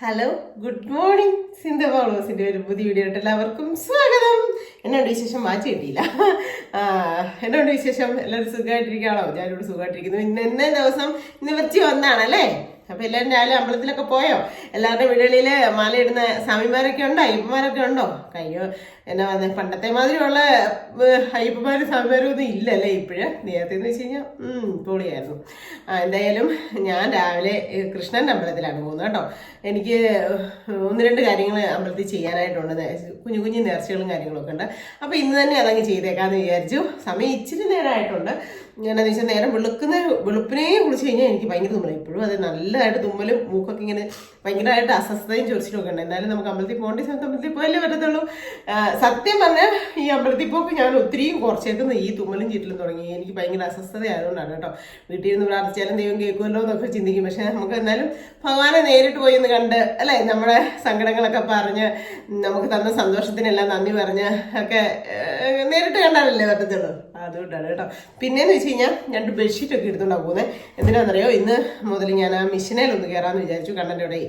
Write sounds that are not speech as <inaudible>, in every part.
Hello good morning Sindhu പൗളോസിന്റെ ഒരു പുതിയ വീഡിയോ എല്ലാവർക്കും സ്വാഗതം. എന്നോട് വിശേഷം മാറ്റി കിട്ടിയില്ല. എന്നോട് വിശേഷം? എല്ലാവരും സുഖമായിട്ടിരിക്കുകയാണോ? ഞാനിവിടെ സുഖമായിട്ടിരിക്കുന്നു. ഇന്ന് ഇന്നേ ദിവസം ഇന്ന് വെച്ച് വന്നാണല്ലേ? അപ്പൊ എല്ലാവരും രാവിലെ അമ്പലത്തിലൊക്കെ പോയോ? എല്ലാവരുടെ വീടുകളിൽ മാലയിടുന്ന സ്വാമിമാരൊക്കെ ഉണ്ടോ? അയ്യപ്പന്മാരൊക്കെ ഉണ്ടോ? കയ്യോ എന്നാ പറഞ്ഞ പണ്ടത്തെ മാതിരിയുള്ള അയ്യപ്പന്മാരും സ്വാമിമാരും ഒന്നും ഇല്ലല്ലേ ഇപ്പോഴ്? നേരത്തെ എന്ന് വെച്ച് കഴിഞ്ഞാൽ പൊളിയായിരുന്നു. എന്തായാലും ഞാൻ രാവിലെ കൃഷ്ണന്റെ അമ്പലത്തിലാണ് പോകുന്നത് കേട്ടോ. എനിക്ക് ഒന്ന് രണ്ട് കാര്യങ്ങൾ അമ്പലത്തിൽ ചെയ്യാനായിട്ടുണ്ട്. കുഞ്ഞു കുഞ്ഞു നേർച്ചകളും കാര്യങ്ങളൊക്കെ ഉണ്ട്. അപ്പോൾ ഇന്ന് തന്നെ അതങ്ങ് ചെയ്തേക്കാന്ന് വിചാരിച്ചു. സമയം ഇച്ചിരി നേരമായിട്ടുണ്ട് ഞാനെന്ന് വെച്ചാൽ നേരം വെളുക്കുന്ന വെളുപ്പിനെയും കുളിച്ച് കഴിഞ്ഞാൽ എനിക്ക് ഭയങ്കര തുമ്മൽ ഇപ്പോഴും അത് നല്ലതായിട്ട് തുമ്മലും മൂക്കൊക്കെ ഇങ്ങനെ ഭയങ്കരമായിട്ട് അസ്വസ്ഥതയും ചൊറിച്ചിലും ഒക്കെ ഉണ്ട്. എന്നാലും നമുക്ക് അമ്പലത്തിൽ പോകേണ്ട സമയത്ത് അമ്പലത്തിൽ പോയല്ലേ പറ്റത്തുള്ളൂ. സത്യം പറഞ്ഞാൽ ഈ അമ്പലത്തിൽ പോക്ക് ഞാൻ ഒത്തിരിയും കുറച്ചേക്കുന്നു ഈ തുമ്മലും ചീറ്റലും തുടങ്ങി. എനിക്ക് ഭയങ്കര അസ്വസ്ഥത ആയതുകൊണ്ടാണ് കേട്ടോ. വീട്ടിൽ നിന്ന് പ്രാർത്ഥിച്ചാലും ദൈവം കേൾക്കുമല്ലോ എന്നൊക്കെ ചിന്തിക്കും. പക്ഷേ നമുക്ക് എന്നാലും ഭഗവാനെ നേരിട്ട് പോയി ഒന്ന് കണ്ട് അല്ലേ നമ്മുടെ സങ്കടങ്ങളൊക്കെ പറഞ്ഞ് നമുക്ക് തന്ന സന്തോഷത്തിനെല്ലാം നന്ദി പറഞ്ഞ് ഒക്കെ നേരിട്ട് കണ്ടാലല്ലേ പറ്റത്തുള്ളൂ. അതുകൊണ്ടാണ് കേട്ടോ. പിന്നെന്ന് വെച്ച് കഴിഞ്ഞാൽ രണ്ട് ബെഡ്ഷീറ്റ് ഒക്കെ എടുത്തുകൊണ്ടാണ് പോകുന്നത് എന്തിനാണെന്നറിയോ ഇന്ന് മുതൽ ഞാൻ ആ മിഷനിൽ ഒന്ന് കയറാമെന്ന് വിചാരിച്ചു. കണ്ണന്റെ ഇവിടെ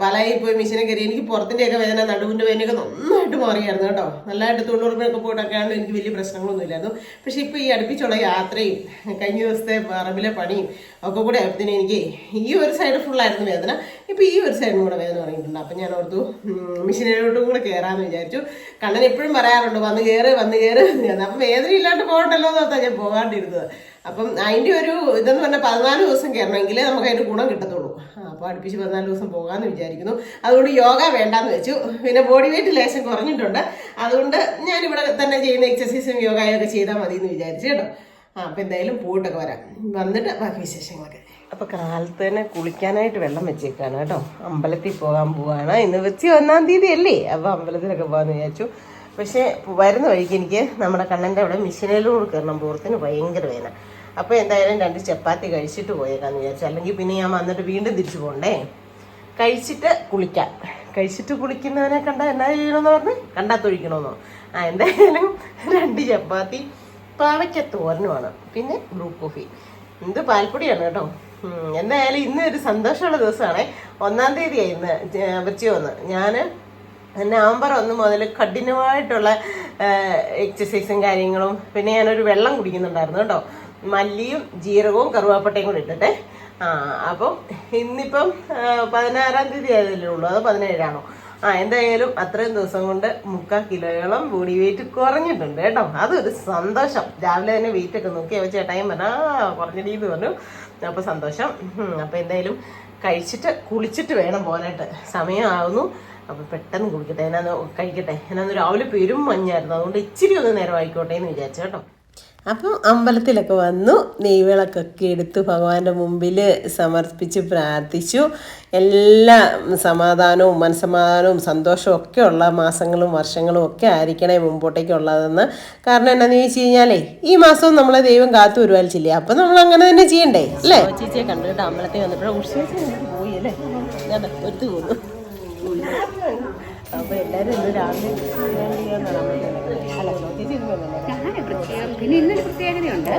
പലായി പോയി മിഷനെ കയറി എനിക്ക് പുറത്തിന്റെയൊക്കെ വേദന നടുവിന്റെ വേദനയൊക്കെ നന്നായിട്ട് മാറിയായിരുന്നു കേട്ടോ. നല്ലതായിട്ട് തൊണ്ണൂറുപ്പിനൊക്കെ പോയിട്ടൊക്കെ ആണെങ്കിൽ എനിക്ക് വലിയ പ്രശ്നങ്ങളൊന്നും ഇല്ലായിരുന്നു. പക്ഷേ ഇപ്പോൾ ഈ അടുപ്പിച്ചുള്ള യാത്രയും കഴിഞ്ഞ ദിവസത്തെ പറമ്പിലെ പണിയും ഒക്കെ കൂടെ ആയപ്പോഴത്തേനും എനിക്ക് ഈ ഒരു സൈഡ് ഫുള്ളായിരുന്നു വേദന. ഇപ്പോൾ ഈ ഒരു സൈഡിനും കൂടെ വേദന തുടങ്ങിയിട്ടുണ്ട്. അപ്പം ഞാൻ ഓർത്തു മിഷനിലോട്ടും കൂടെ കയറാമെന്ന് വിചാരിച്ചു. കണ്ണൻ എപ്പോഴും പറയാറുണ്ട് വന്ന് കയറ് വന്ന് കയറ് അപ്പം വേദന ഇല്ലാണ്ട് പോകണ്ടല്ലോ എന്ന് ഓർത്താ ഞാൻ പോകാണ്ടിരുന്നത്. അപ്പം അതിന്റെ ഒരു ഇതെന്ന് പറഞ്ഞാൽ പതിനാല് ദിവസം കയറണമെങ്കിൽ നമുക്ക് അതിന്റെ ഗുണം കിട്ടത്തുള്ളൂ. അപ്പോൾ അടുപ്പിച്ച് പതിനാല് ദിവസം പോകാമെന്ന് വിചാരിക്കുന്നു. അതുകൊണ്ട് യോഗ വേണ്ടാന്ന് വെച്ചു. പിന്നെ ബോഡി വെയിറ്റ് ലേശം കുറഞ്ഞിട്ടുണ്ട്. അതുകൊണ്ട് ഞാനിവിടെ തന്നെ ചെയ്യുന്ന എക്സസൈസും യോഗയൊക്കെ ചെയ്താൽ മതി എന്ന് വിചാരിച്ചു കേട്ടോ. ആ അപ്പം എന്തായാലും പോയിട്ടൊക്കെ വരാം. വന്നിട്ട് ബാക്കി വിശേഷങ്ങളൊക്കെ. അപ്പോൾ കാലത്ത് തന്നെ കുളിക്കാനായിട്ട് വെള്ളം വെച്ചേക്കാണ് കേട്ടോ. അമ്പലത്തിൽ പോകാൻ പോവാണ്. ഇന്ന് വെച്ച് ഒന്നാം തീയതി അല്ലേ? അപ്പോൾ അമ്പലത്തിലൊക്കെ പോകാമെന്ന് വിചാരിച്ചു. പക്ഷേ വരുന്ന വഴിക്ക് എനിക്ക് നമ്മുടെ കണ്ണന്റെ അവിടെ മിഷനിലൂടെ കയറണം. പുറത്തിന് ഭയങ്കര വേദന. അപ്പോൾ എന്തായാലും രണ്ട് ചപ്പാത്തി കഴിച്ചിട്ട് പോയേക്കാന്ന് വിചാരിച്ചു. അല്ലെങ്കിൽ പിന്നെ ഞാൻ വന്നിട്ട് വീണ്ടും തിരിച്ചു പോകണ്ടേ? കഴിച്ചിട്ട് കുളിക്കാം. കഴിച്ചിട്ട് കുളിക്കുന്നവനെ കണ്ട എന്നാ ചെയ്യണമെന്ന് പറഞ്ഞ്? കണ്ടാത്തൊഴിക്കണമെന്നോ ആ എന്തായാലും രണ്ട് ചപ്പാത്തി പാവയ്ക്ക തോരനുമാണ് പിന്നെ ബ്ലൂ കോഫി. എന്ത് പാൽപ്പൊടിയാണ് കേട്ടോ. എന്തായാലും ഇന്ന് ഒരു സന്തോഷമുള്ള ദിവസമാണേ. ഒന്നാം തീയതിയാണ് ഇന്ന് വെച്ച് വന്ന്. ഞാൻ നവംബർ ഒന്ന് മുതൽ കഠിനമായിട്ടുള്ള എക്സസൈസും കാര്യങ്ങളും. പിന്നെ ഞാനൊരു വെള്ളം കുടിക്കുന്നുണ്ടായിരുന്നു കേട്ടോ. മല്ലിയും ജീരകവും കറുവാപ്പട്ടയും കൂടി ഇട്ടിട്ടെ. ആ അപ്പം ഇന്നിപ്പം പതിനാറാം തീയതി ആയതല്ലേ ഉള്ളൂ. അത് പതിനേഴാണോ? ആ എന്തായാലും അത്രയും ദിവസം കൊണ്ട് മുക്കാൽ കിലോയോളം ബോഡി വെയിറ്റ് കുറഞ്ഞിട്ടുണ്ട് കേട്ടോ. അതൊരു സന്തോഷം. രാവിലെ തന്നെ വെയിറ്റ് ഒക്കെ നോക്കി അവ ചേട്ടായും പറഞ്ഞാൽ കുറഞ്ഞടി എന്ന് പറഞ്ഞു. അപ്പോൾ സന്തോഷം. അപ്പം അപ്പോൾ എന്തായാലും കഴിച്ചിട്ട് കുളിച്ചിട്ട് വേണം പോകാനായിട്ട്. സമയമാകുന്നു അപ്പോൾ പെട്ടെന്ന് കുളിക്കട്ടെ എന്നാന്ന് കഴിക്കട്ടെ. എന്നാന്ന് രാവിലെ പെരും മഞ്ഞായിരുന്നു. അതുകൊണ്ട് ഇച്ചിരി ഒന്ന് നേരം ആയിക്കോട്ടെ എന്ന് വിചാരിച്ചു കേട്ടോ. അപ്പം അമ്പലത്തിലൊക്കെ വന്നു. നെയ്വിളക്കൊക്കെ എടുത്തു ഭഗവാന്റെ മുമ്പിൽ സമർപ്പിച്ച് പ്രാർത്ഥിച്ചു. എല്ലാ സമാധാനവും മനസ്സമാധാനവും സന്തോഷവും ഒക്കെ ഉള്ള മാസങ്ങളും വർഷങ്ങളും ഒക്കെ ആയിരിക്കണേ മുമ്പോട്ടേക്കുള്ളതെന്ന്. കാരണം എന്നാന്ന് ചോദിച്ചു കഴിഞ്ഞാലേ ഈ മാസവും നമ്മളെ ദൈവം കാത്തു വരുവാലിച്ചില്ലേ അപ്പം നമ്മൾ അങ്ങനെ തന്നെ ചെയ്യണ്ടേ? അല്ലേ? ചേച്ചിയെ കണ്ടിട്ട് അമ്പലത്തിൽ വന്നപ്പോഴും പോയി അല്ലേ? ഞാൻ ഒരു അപ്പോൾ എല്ലാവരും ഇന്ന് രാവിലെ പിന്നെ ഇന്നൊരു പ്രത്യേകതയുണ്ട്.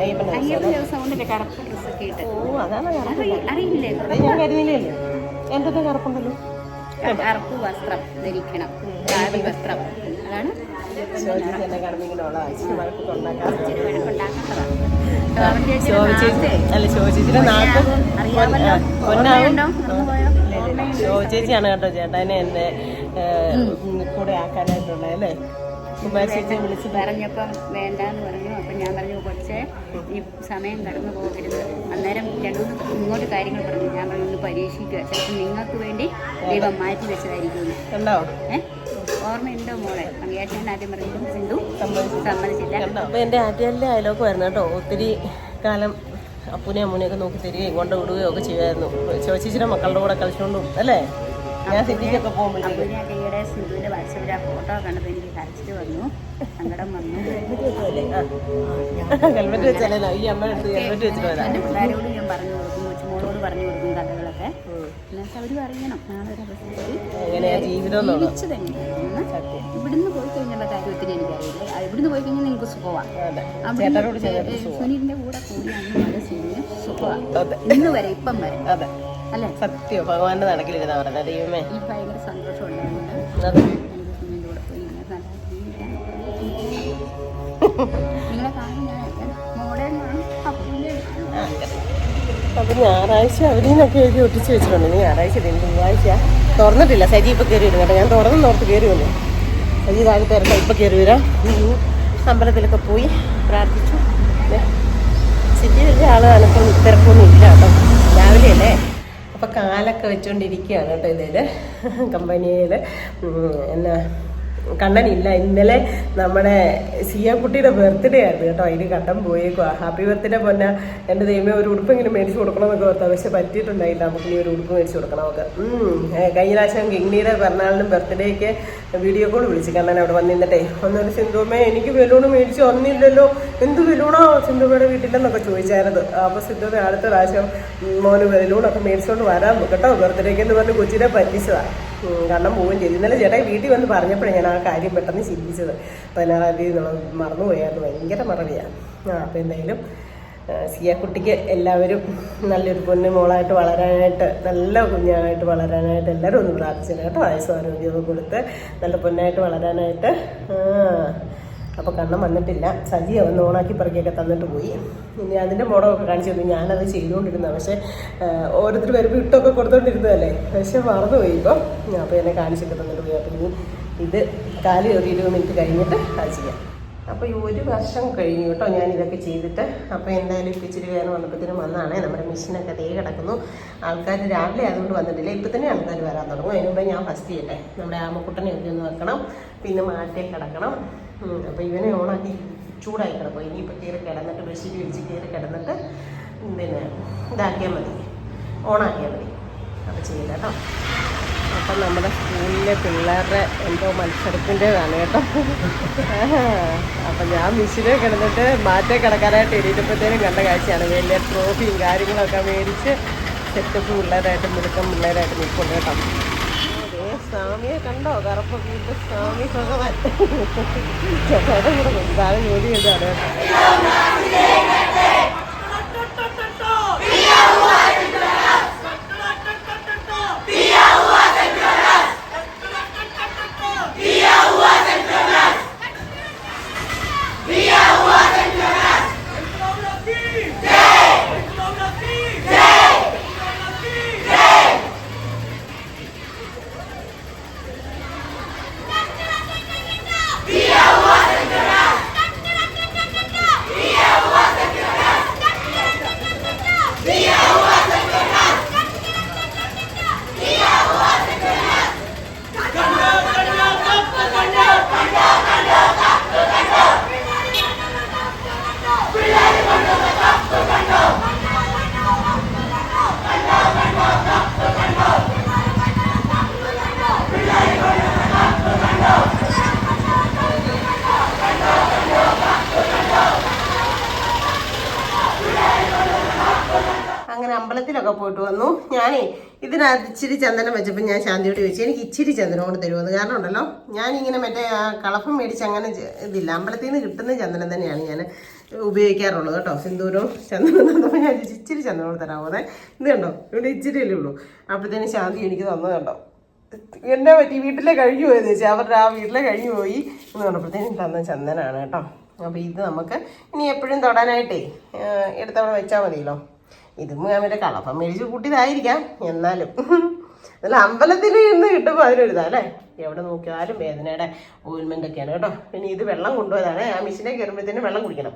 അയ്യപ്പൻ ദിവസം കൊണ്ടല്ലേ കറുപ്പ് ഡ്രസ്സൊക്കെ ഇട്ട്. അറിയില്ലേ? ഞാൻ കരുതിയില്ലേ? എന്റെ കറുപ്പുണ്ടല്ലോ? കറുപ്പ് വസ്ത്രം ധരിക്കണം. കാവി വസ്ത്രം. അതാണ് ശോഭിച്ച് എന്നെ കടന്നിങ്ങനെയുള്ള ഇച്ചിരി ചേച്ചിയുടെ അല്ല കേട്ടോ ചേട്ടാ എന്നെ ഏഹ്, കൂടെ ആക്കാനായിട്ടുള്ളത് അല്ലേ കുമാരി ചേച്ചി വിളിച്ച് പറഞ്ഞപ്പം വേണ്ടെന്ന് പറഞ്ഞു അപ്പം ഞാൻ പറഞ്ഞു കൊച്ചേ ഈ സമയം കടന്നു പോകരുത് അന്നേരം രണ്ടു മൂന്ന് ഇങ്ങോട്ട് കാര്യങ്ങൾ പറഞ്ഞു ഞാൻ പറഞ്ഞു ഒന്ന് പരീക്ഷിക്കുക ചിലപ്പോൾ നിങ്ങൾക്ക് വേണ്ടി ദൈവം മാറ്റി വെച്ചതായിരിക്കും കണ്ടോ ഏ? ഓർമ്മയുണ്ടോ മോളെ? പങ്കാറ്റൻ ആദ്യം പറഞ്ഞു സിന്ധു സമ്മതിച്ചില്ല. അപ്പോൾ എന്റെ ആറ്റുകാലിലെ അയലോക്ക് വരുന്ന കേട്ടോ. ഒത്തിരി കാലം അപ്പൂനെ അമ്മൂനെയൊക്കെ നോക്കി തരികയും കൊണ്ട് വിടുകയും ഒക്കെ ചെയ്യുമായിരുന്നു. ശോചിച്ചിയുടെ മക്കളുടെ കൂടെ കളിച്ചുകൊണ്ടും അല്ലേ? ഞാൻ സിറ്റിക്കൊക്കെ പോകുമ്പോഴേ സിന്ധുവിന്റെ വാട്സപ്പിൽ ആ ഫോട്ടോ കണ്ടപ്പോൾ എനിക്ക് കരച്ചിട്ട് വന്നു. സങ്കടം വന്നു. ഹെൽമെറ്റ് വെച്ചാലോ ഈ അമ്മ എടുത്ത് ഹെൽമെറ്റ് വെച്ചിട്ട് വരാം. പിള്ളേരോട് ഞാൻ പറഞ്ഞു കൊടുക്കും കൊച്ചുമോളോട് പറഞ്ഞു കൊടുക്കും എന്നിട്ട് അവർ പറയണം നാളെ ഒരു അവസരത്തിൽ ജീവിച്ചത് എങ്ങനെയാണെന്ന് ഇവിടുന്ന് പോയി കഴിഞ്ഞുള്ള കാര്യത്തിന് എനിക്കറിയില്ല. ഇവിടുന്ന് പോയി കഴിഞ്ഞാൽ നിങ്ങൾക്ക് സുഖമാണ് സുനീലിന്റെ കൂടെ കൂടി അങ്ങനെ സുനിലിന് സുഖമാണ് ഇന്ന് വരെ ഇപ്പം വരെ. അല്ലേ? സത്യം. ഭഗവാന്റെ നടക്കിലിരുന്നാ പറഞ്ഞത് ദൈവമേ. ഭയങ്കര സന്തോഷമുണ്ട് <laughs> നിങ്ങളെ കാണും ഞാൻ മോഡേൺ ആണ് അപ്പൂന്റെ അപ്പൊ ഞായറാഴ്ച അവരീന്നൊക്കെ എഴുതി ഒട്ടിച്ച് വെച്ചിട്ടുണ്ട്. ഇനി ഞായറാഴ്ച ഇനി തിങ്കളാഴ്ച തുറന്നിട്ടില്ല. സജി ഇപ്പൊ കയറി വരും കേട്ടോ. ഞാൻ തുറന്നു ഓർത്ത് കയറി വന്നു. സജി താഴെ തിരക്കാം ഇപ്പൊ കയറി വരാം. അമ്പലത്തിലൊക്കെ പോയി പ്രാർത്ഥിച്ചു. സിറ്റി വലിയ ആൾ അനക്കൊന്നും തിരക്കൊന്നും ഇല്ല കേട്ടോ. രാവിലെ അല്ലേ? അപ്പൊ കാലൊക്കെ വെച്ചോണ്ടിരിക്കുകയാണ് കേട്ടോ ഇതിൽ കമ്പനിയിൽ. എന്നാ? കണ്ണനില്ല ഇന്നലെ നമ്മുടെ സിയാക്കുട്ടിയുടെ ബർത്ത്ഡേ ആയിരുന്നു കേട്ടോ. അതിന് കണ്ടം പോയേക്കുവാ. ഹാപ്പി ബർത്ത്ഡേ പൊന്ന. എന്റെ ദൈവമേ ഒരു ഉടുപ്പെങ്കിലും കൊടുക്കണം കൊടുക്കണമെന്നൊക്കെ ഓർത്താ പക്ഷെ പറ്റിയിട്ടുണ്ടായില്ല. നമുക്ക് ഇനി ഒരു ഉടുപ്പ് മേടിച്ചു കൊടുക്കണം നമുക്ക്. കഴിഞ്ഞ പ്രാവശ്യം കിങ്ങിയുടെ പിറന്നാളിനും ബർത്ത്ഡേക്ക് വീഡിയോ കോൾ വിളിച്ച്. കണ്ണൻ അവിടെ വന്നിരുന്നിട്ടേ ഒന്നൊരു സിന്ധുമേ എനിക്ക് ബലൂണ് മേടിച്ച് വന്നില്ലല്ലോ. എന്ത് ബലൂണോ സിന്ധുമ്മയുടെ വീട്ടിലെന്നൊക്കെ ചോദിച്ചായിരുന്നു. അപ്പോൾ സിന്ധുമ്മ അടുത്ത പ്രാവശ്യം മോന് ബലൂണൊക്കെ മേടിച്ചുകൊണ്ട് വരാം കേട്ടോ ബർത്ത്ഡേക്ക് എന്ന് പറഞ്ഞ് കൊച്ചിനെ പറ്റിച്ചതാണ് കാരണം പോവുകയും ചെയ്തു. ഇന്നലെ ചേട്ടായി വീട്ടിൽ വന്ന് പറഞ്ഞപ്പോഴേ ഞാൻ ആ കാര്യം പെട്ടെന്ന് ചിന്തിച്ചത്. പതിനാറാം തീയതി എന്നുള്ളത് മറന്നുപോയായിരുന്നു. ഭയങ്കര മറവിയാണ് ആ അപ്പോൾ എന്തായാലും സിയ സിയാക്കുട്ടിക്ക് എല്ലാവരും നല്ലൊരു പൊന്നു മോളായിട്ട് വളരാനായിട്ട് നല്ല കുഞ്ഞായിട്ട് വളരാനായിട്ട് എല്ലാവരും ഒന്ന് പ്രാർത്ഥിച്ചു കേട്ടോ. ആയുസ് ആരോഗ്യമൊക്കെ കൊടുത്ത് നല്ല പൊന്നായിട്ട് വളരാനായിട്ട് അപ്പോൾ കണ്ണം വന്നിട്ടില്ല. സജി അവൻ ഓണാക്കി പറക്കിയൊക്കെ തന്നിട്ട് പോയി. ഇനി അതിന്റെ മുടമൊക്കെ കാണിച്ചു തന്നു. ഞാനത് ചെയ്തുകൊണ്ടിരുന്നത്. പക്ഷേ ഓരോരുത്തർ വരുമ്പോൾ ഇട്ടൊക്കെ കൊടുത്തോണ്ടിരുന്നതല്ലേ? പക്ഷെ മറന്നുപോയി ഇപ്പോൾ അപ്പോൾ എന്നെ കാണിച്ചൊക്കെ തന്നിട്ട് പോയി. അപ്പോൾ ഇനി ഇത് കാലി ഒരു ഇരുപത് മിനിറ്റ് കഴിഞ്ഞിട്ട് അത് ചെയ്യാം. അപ്പോൾ ഈ ഒരു വർഷം കഴിഞ്ഞു കേട്ടോ ഞാൻ ഇതൊക്കെ ചെയ്തിട്ട്. അപ്പോൾ എന്തായാലും ഇപ്പം ഇച്ചിരി വേദന വന്നപ്പോഴത്തേനും വന്നാണേ നമ്മുടെ മെഷീനൊക്കെ തേ കിടക്കുന്നു. ആൾക്കാർ രാവിലെ അതുകൊണ്ട് വന്നിട്ടില്ല. ഇപ്പം തന്നെ ആൾക്കാർ വരാൻ തുടങ്ങും. അതിനുമ്പോൾ ഞാൻ ഫസ്റ്റ് ചെയ്യട്ടെ. നമ്മുടെ ആമക്കുട്ടനെ ഒന്ന് വെക്കണം. പിന്നെ മാറ്റി കിടക്കണം. അപ്പോൾ ഇവനെ ഓണാക്കി ചൂടായി കിടക്കും ഇനിയിപ്പോൾ കയറി കിടന്നിട്ട് ബെഡ്ഷീറ്റ് വിരിച്ച് കയറി കിടന്നിട്ട് പിന്നെ ഇതാക്കിയാൽ മതി. ഓണാക്കിയാൽ മതി. അപ്പോൾ ചെയ്യില്ല കേട്ടോ. അപ്പം നമ്മുടെ സ്കൂളിലെ പിള്ളേരുടെ എന്തോ മത്സരത്തിന്റെതാണ് കേട്ടോ. അപ്പം ഞാൻ മിസ്സിനെ കിടന്നിട്ട് മാറ്റേ കിടക്കാനായിട്ട് എഴുതിയപ്പോഴത്തേനും കണ്ട കാഴ്ചയാണ്. വലിയ ട്രോഫിയും കാര്യങ്ങളൊക്കെ മേടിച്ച് സെറ്റപ്പ് പിള്ളേരായിട്ട് മിടുക്കം പിള്ളേരായിട്ട് നിൽക്കുന്നുണ്ട് കേട്ടോ. സ്വാമിയെ കണ്ടോ? കറുപ്പ് വീട്ടിൽ സ്വാമി ഭഗവാൻ. ചേട്ടാ കൂടെ കൊണ്ടാണ് ജോലി ചെയ്താണ് ഇച്ചിരി ചന്ദനം വെച്ചപ്പോൾ ഞാൻ ശാന്തിയോട് ചോദിച്ചു എനിക്ക് ഇച്ചിരി ചന്ദനം കൊണ്ട് തരുമെന്ന്? കാരണം ഉണ്ടല്ലോ ഞാനിങ്ങനെ മറ്റേ ആ കളപ്പം മേടിച്ച് അങ്ങനെ ഇതില്ല. അമ്പലത്തിൽ നിന്ന് കിട്ടുന്ന ചന്ദനം തന്നെയാണ് ഞാൻ ഉപയോഗിക്കാറുള്ളത് കേട്ടോ. സിന്ദൂരവും ചന്ദനം തന്നപ്പോൾ ഞാൻ ഇച്ചിരി ചന്ദനം കൊണ്ട് തരാമോ അതെ ഇത് കണ്ടോ? ഇവിടെ ഇച്ചിരി അല്ലേ ഉള്ളൂ. അപ്പോഴത്തേന് ശാന്തി എനിക്ക് തന്നത് കണ്ടോ? എന്നെ പറ്റി വീട്ടിലെ കഴിഞ്ഞു പോയെന്ന് വെച്ചാൽ അവരുടെ ആ വീട്ടിലെ കഴിഞ്ഞു പോയി എന്ന് പറഞ്ഞപ്പോഴത്തേനും തന്ന ചന്ദനാണ് കേട്ടോ. അപ്പോൾ ഇത് നമുക്ക് ഇനി എപ്പോഴും തൊടാനായിട്ടേ എടുത്തവിടെ വെച്ചാൽ മതിയല്ലോ. ഇതും മറ്റേ കളപ്പം മേടിച്ച് കൂട്ടിയതായിരിക്കാം എന്നാലും. അല്ല അമ്പലത്തിൽ ഇന്ന് കിട്ടുമ്പോൾ അതിനൊരിതാ അല്ലേ? എവിടെ നോക്കിയാലും വേദനയുടെ ഓയിൽമെന്റൊക്കെയാണ് കേട്ടോ. ഇനി ഇത് വെള്ളം കൊണ്ടുപോയതാണ്. ആ മെഷീനെ കയറുമ്പോഴത്തേനും വെള്ളം കുടിക്കണം.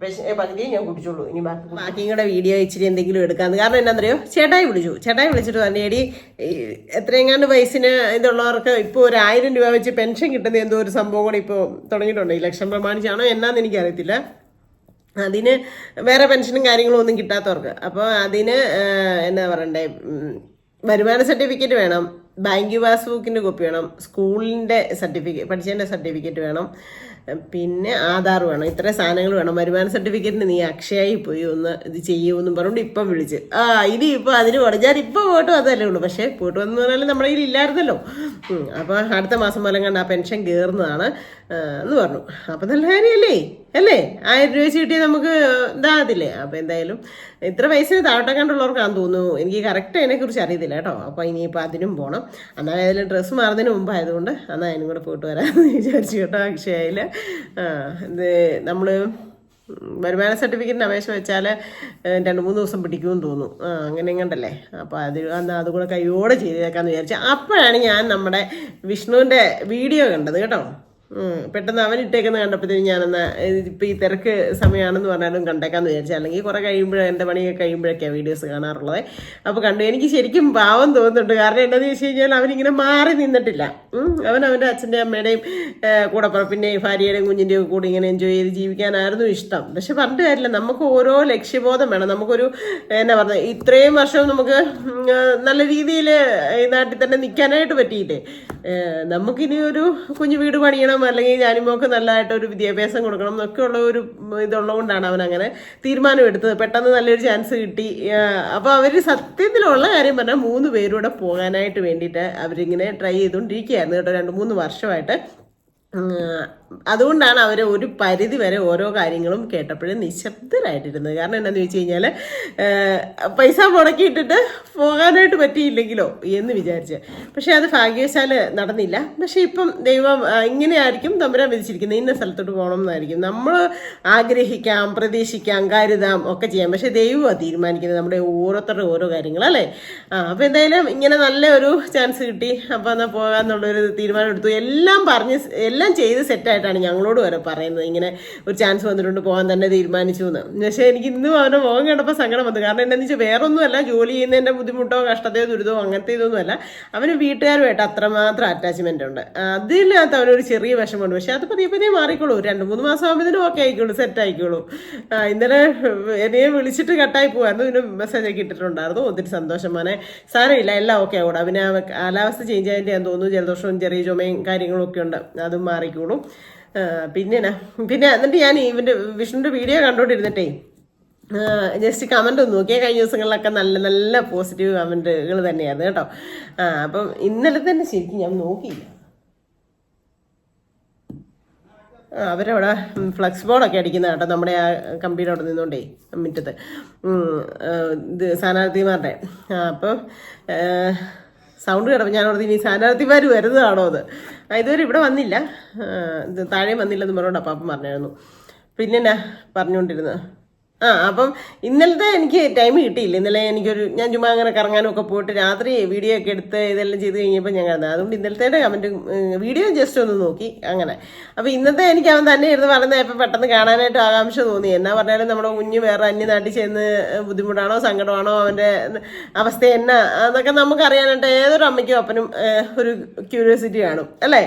പക്ഷേ പകുതിയും ഞാൻ കുടിച്ചോളൂ ഇനി ബാക്കി ബാക്കിയും കൂടെ വീഡിയോ ഇച്ചിരി എന്തെങ്കിലും എടുക്കാമെന്ന് കാരണം എന്നാന്നറിയോ ചേട്ടായി വിളിച്ചു. ചേട്ടായി വിളിച്ചിട്ട് പറഞ്ഞു എടി എത്രയെങ്ങാണ്ട് വയസ്സിന് ഇതുള്ളവർക്ക് ഇപ്പോൾ ഒരു ആയിരം രൂപ വെച്ച് പെൻഷൻ കിട്ടുന്ന എന്തോ ഒരു സംഭവം കൂടെ ഇപ്പോൾ തുടങ്ങിയിട്ടുണ്ട്. ഇലക്ഷൻ പ്രമാണിച്ചാണോ എന്നാന്ന് എനിക്കറിയത്തില്ല. അതിന് വേറെ പെൻഷനും കാര്യങ്ങളും ഒന്നും കിട്ടാത്തവർക്ക്. അപ്പോൾ അതിന് എന്താ പറയണ്ടേ വരുമാന സർട്ടിഫിക്കറ്റ് വേണം ബാങ്ക് പാസ്ബുക്കിന്റെ കോപ്പി വേണം സ്കൂളിന്റെ സർട്ടിഫിക്കറ്റ് പഠിച്ചതിന്റെ സർട്ടിഫിക്കറ്റ് വേണം പിന്നെ ആധാർ വേണം ഇത്ര സാധനങ്ങൾ വേണം. വരുമാന സർട്ടിഫിക്കറ്റിന് നീ അക്ഷയായി പോയി ഒന്ന് ഇത് ചെയ്യൂ ചെയ്യുമെന്നും പറഞ്ഞുകൊണ്ട് ഇപ്പം വിളിച്ച്. ആ ഇനി ഇപ്പോൾ അതിന് പഠിച്ചാൽ ഇപ്പോൾ ഇപ്പം പോയിട്ട് അതല്ലേ ഉള്ളൂ. പക്ഷേ പോയിട്ട് വന്നു പറഞ്ഞാലും നമ്മുടെ കയ്യിൽ ഇല്ലായിരുന്നല്ലോ. അപ്പോൾ അടുത്ത മാസം പോലെ കണ്ട് ആ പെൻഷൻ കയറുന്നതാണ് എന്ന് പറഞ്ഞു. അപ്പം നല്ല കാര്യമല്ലേ അല്ലേ? ആയിരം രൂപ കിട്ടിയാൽ നമുക്ക് ഇതാകത്തില്ലേ അപ്പം എന്തായാലും ഇത്ര വയസ്സിന് താഴോട്ടെ കണ്ടുള്ളവർക്കാന്ന് തോന്നുന്നു. എനിക്ക് കറക്റ്റ് അതിനെക്കുറിച്ച് അറിയത്തില്ല കേട്ടോ. അപ്പോൾ ഇനിയിപ്പോൾ അതിനും പോകണം എന്നാൽ ഏതായാലും ഡ്രസ്സ് മാറുന്നതിന് മുമ്പ് ആയതുകൊണ്ട് എന്നാൽ അതിനും കൂടെ പോയിട്ട് വരാമെന്ന് വിചാരിച്ചു കേട്ടോ. അക്ഷയയിൽ ഇത് നമ്മൾ വരുമാന സർട്ടിഫിക്കറ്റിന് അപേക്ഷ വെച്ചാൽ രണ്ട് മൂന്ന് ദിവസം പിടിക്കുമെന്ന് തോന്നുന്നു. അങ്ങനെ എങ്ങണ്ടല്ലേ? അപ്പോൾ അത് എന്നാൽ അതുകൂടെ കൈയോടെ ചെയ്തേക്കാന്ന് വിചാരിച്ചു. അപ്പോഴാണ് ഞാൻ നമ്മുടെ വിഷ്ണുവിന്റെ വീഡിയോ കണ്ടത് കേട്ടോ. പെട്ടെന്ന് അവൻ ഇട്ടേക്കുന്ന കണ്ടപ്പോഴത്തേക്കും ഞാനെന്നാ ഇപ്പം ഈ തിരക്ക് സമയമാണെന്ന് പറഞ്ഞാലും കണ്ടേക്കാന്ന് വിചാരിച്ചു. അല്ലെങ്കിൽ കുറെ കഴിയുമ്പോഴേ എന്റെ പണിയൊക്കെ കഴിയുമ്പോഴൊക്കെയാണ് വീഡിയോസ് കാണാറുള്ളത്. അപ്പോൾ കണ്ടു. എനിക്ക് ശരിക്കും പാവം തോന്നുന്നുണ്ട്. കാരണം എന്താണെന്ന് വെച്ച് കഴിഞ്ഞാൽ അവനിങ്ങനെ മാറി നിന്നിട്ടില്ല. അവൻ അവന്റെ അച്ഛന്റെ അമ്മയുടെയും കൂടപ്പുറപ്പിന്റെയും ഭാര്യയുടെയും കുഞ്ഞിന്റെയും കൂടെ ഇങ്ങനെ എൻജോയ് ചെയ്ത് ജീവിക്കാനായിരുന്നു ഇഷ്ടം. പക്ഷെ പറഞ്ഞിട്ട് കാര്യമില്ല. നമുക്ക് ഓരോ ലക്ഷ്യബോധം വേണം. നമുക്കൊരു എന്നാ പറഞ്ഞത് ഇത്രയും വർഷം നമുക്ക് നല്ല രീതിയിൽ ഈ നാട്ടിൽ തന്നെ നിൽക്കാനായിട്ട് പറ്റിയില്ലേ? നമുക്കിനി ഒരു കുഞ്ഞു വീട് പണിയണം അല്ലെങ്കിൽ ഞാനിമോക്ക് നല്ലതായിട്ട് ഒരു വിദ്യാഭ്യാസം കൊടുക്കണം എന്നൊക്കെ ഉള്ള ഒരു ഇതുള്ളതുകൊണ്ടാണ് അവൻ അങ്ങനെ തീരുമാനമെടുത്തത് പെട്ടെന്ന് നല്ലൊരു ചാൻസ് കിട്ടി. അപ്പോൾ അവർ സത്യത്തിലുള്ള കാര്യം പറഞ്ഞാൽ മൂന്ന് പേരൂടെ പോകാനായിട്ട് വേണ്ടിയിട്ട് അവരിങ്ങനെ ട്രൈ ചെയ്തുകൊണ്ടിരിക്കുകയായിരുന്നു കേട്ടോ. രണ്ട് മൂന്ന് വർഷമായിട്ട്. അതുകൊണ്ടാണ് അവർ ഒരു പരിധി വരെ ഓരോ കാര്യങ്ങളും കേട്ടപ്പോഴും നിശബ്ദരായിട്ടിരുന്നത്. കാരണം എന്താണെന്ന് വെച്ച് കഴിഞ്ഞാൽ പൈസ മുടക്കിയിട്ടിട്ട് പോകാനായിട്ട് പറ്റിയില്ലെങ്കിലോ എന്ന് വിചാരിച്ച്. പക്ഷേ അത് ഭാഗ്യവശാൽ നടന്നില്ല. പക്ഷേ ഇപ്പം ദൈവം ഇങ്ങനെയായിരിക്കും തമ്പുരാൻ വിധിച്ചിരിക്കുന്നത്. ഇന്ന സ്ഥലത്തോട്ട് പോകണം എന്നായിരിക്കും നമ്മൾ ആഗ്രഹിക്കാം പ്രതീക്ഷിക്കാം കരുതാം ഒക്കെ ചെയ്യാം. പക്ഷേ ദൈവമാണ് തീരുമാനിക്കുന്നത് നമ്മുടെ ഓരോരുത്തരുടെ ഓരോ കാര്യങ്ങൾ അല്ലേ? ആ അപ്പോൾ എന്തായാലും ഇങ്ങനെ നല്ല ഒരു ചാൻസ് കിട്ടി. അപ്പോൾ എന്നാൽ പോകാമെന്നുള്ളൊരു തീരുമാനം എടുത്തു. എല്ലാം പറഞ്ഞ് എല്ലാം ചെയ്ത് സെറ്റായിട്ടാണ് ഞങ്ങളോട് വരെ പറയുന്നത്. ഇങ്ങനെ ഒരു ചാൻസ് വന്നിട്ടുണ്ട് പോകാൻ തന്നെ തീരുമാനിച്ചു എന്ന് പക്ഷേ എനിക്ക് ഇന്നും അവനെ മുഖം കണ്ടപ്പോൾ സങ്കടം വന്നു. കാരണം എന്താണെന്ന് വെച്ചാൽ വേറെ ഒന്നുമല്ല ജോലി ചെയ്യുന്നതിന്റെ ബുദ്ധിമുട്ടോ കഷ്ടതയോ ദുരിതമോ അങ്ങനത്തെ ഇതൊന്നുമല്ല. അവന് വീട്ടുകാരുമായിട്ട് അത്രമാത്രം അറ്റാച്ച്മെന്റ് ഉണ്ട്. അതിനകത്ത് അവനൊരു ചെറിയ വിഷമമുണ്ട്. പക്ഷേ അത് പതിയെ പതിയെ മാറിക്കോളൂ. രണ്ട് മൂന്ന് മാസം ആകുമ്പോഴത്തേനും ഓക്കെ ആയിക്കോളൂ സെറ്റ് ആയിക്കോളൂ. ഇന്നലെ എന്നെ വിളിച്ചിട്ട് കട്ടായി പോകായിരുന്നു പിന്നെ മെസ്സേജ് ഒക്കെ ഇട്ടിട്ടുണ്ടായിരുന്നു. ഒത്തിരി സന്തോഷം. മോനെ സാരമില്ല. എല്ലാം ഓക്കെ ആകൂടെ അവന് കാലാവസ്ഥ ചേഞ്ച് ആയതിന്റെ ഞാൻ തോന്നുന്നു. ജലദോഷവും ചെറിയ ചുമയും കാര്യങ്ങളും ഒക്കെ ഉണ്ട്. അതും മാറിക്കോളും. പിന്നെ? പിന്നെ എന്നിട്ട് ഞാൻ ഇവന്റെ വിഷ്ണുവിന്റെ വീഡിയോ കണ്ടോണ്ടിരുന്നിട്ടേ ജസ്റ്റ് കമന്റ് ഒന്ന് നോക്കിയാൽ കഴിഞ്ഞ ദിവസങ്ങളിലൊക്കെ നല്ല നല്ല പോസിറ്റീവ് കമന്റുകൾ തന്നെയായിരുന്നു കേട്ടോ. ആ അപ്പം ഇന്നലെ തന്നെ ശരിക്കും ഞാൻ നോക്കിയില്ല. അവരവിടെ ഫ്ലക്സ് ബോർഡൊക്കെ അടിക്കുന്ന കേട്ടോ നമ്മുടെ ആ കമ്പിയുടെ അവിടെ നിന്നുകൊണ്ടേ മുറ്റത്ത്. ഇത് സ്ഥാനാർത്ഥിമാരുടെ. ആ, അപ്പം സൗണ്ട് കിടപ്പം ഞാൻ ഓർത്ത് ഇനി സ്ഥാനാർത്ഥിമാർ വരുന്നതാണോ അത്. ഇതുവരെ ഇവിടെ വന്നില്ല. താഴെ വന്നില്ലെന്ന് പറഞ്ഞുകൊണ്ട് അപ്പം പറഞ്ഞായിരുന്നു. പിന്നെ എന്നാ പറഞ്ഞുകൊണ്ടിരുന്നത് ആ അപ്പം ഇന്നലത്തെ എനിക്ക് ടൈം കിട്ടിയില്ല. ഇന്നലെ എനിക്കൊരു ഞാൻ ചുമ്മാ അങ്ങനെ കറങ്ങാനും ഒക്കെ പോയിട്ട് രാത്രി വീഡിയോ ഒക്കെ എടുത്ത് ഇതെല്ലാം ചെയ്ത് കഴിഞ്ഞപ്പോൾ ഞാൻ കിടന്നത് അതുകൊണ്ട് ഇന്നലത്തെ കമന്റ് വീഡിയോ ജസ്റ്റ് ഒന്ന് നോക്കി അങ്ങനെ. അപ്പോൾ ഇന്നത്തെ എനിക്ക് അവൻ തന്നെ ഇരുന്ന് പറയുന്നത് ഇപ്പം പെട്ടെന്ന് കാണാനായിട്ട് ആകാംക്ഷ തോന്നി. എന്നാ പറഞ്ഞാലും നമ്മുടെ കുഞ്ഞ് വേറെ അന്യനാട്ടിൽ ചെന്ന് ബുദ്ധിമുട്ടാണോ സങ്കടമാണോ അവന്റെ അവസ്ഥ എന്നാ അതൊക്കെ നമുക്ക് അറിയാനായിട്ട് ഏതൊരു അമ്മയ്ക്കും അപ്പനും ഒരു ക്യൂരിയോസിറ്റി കാണും. അല്ലേ?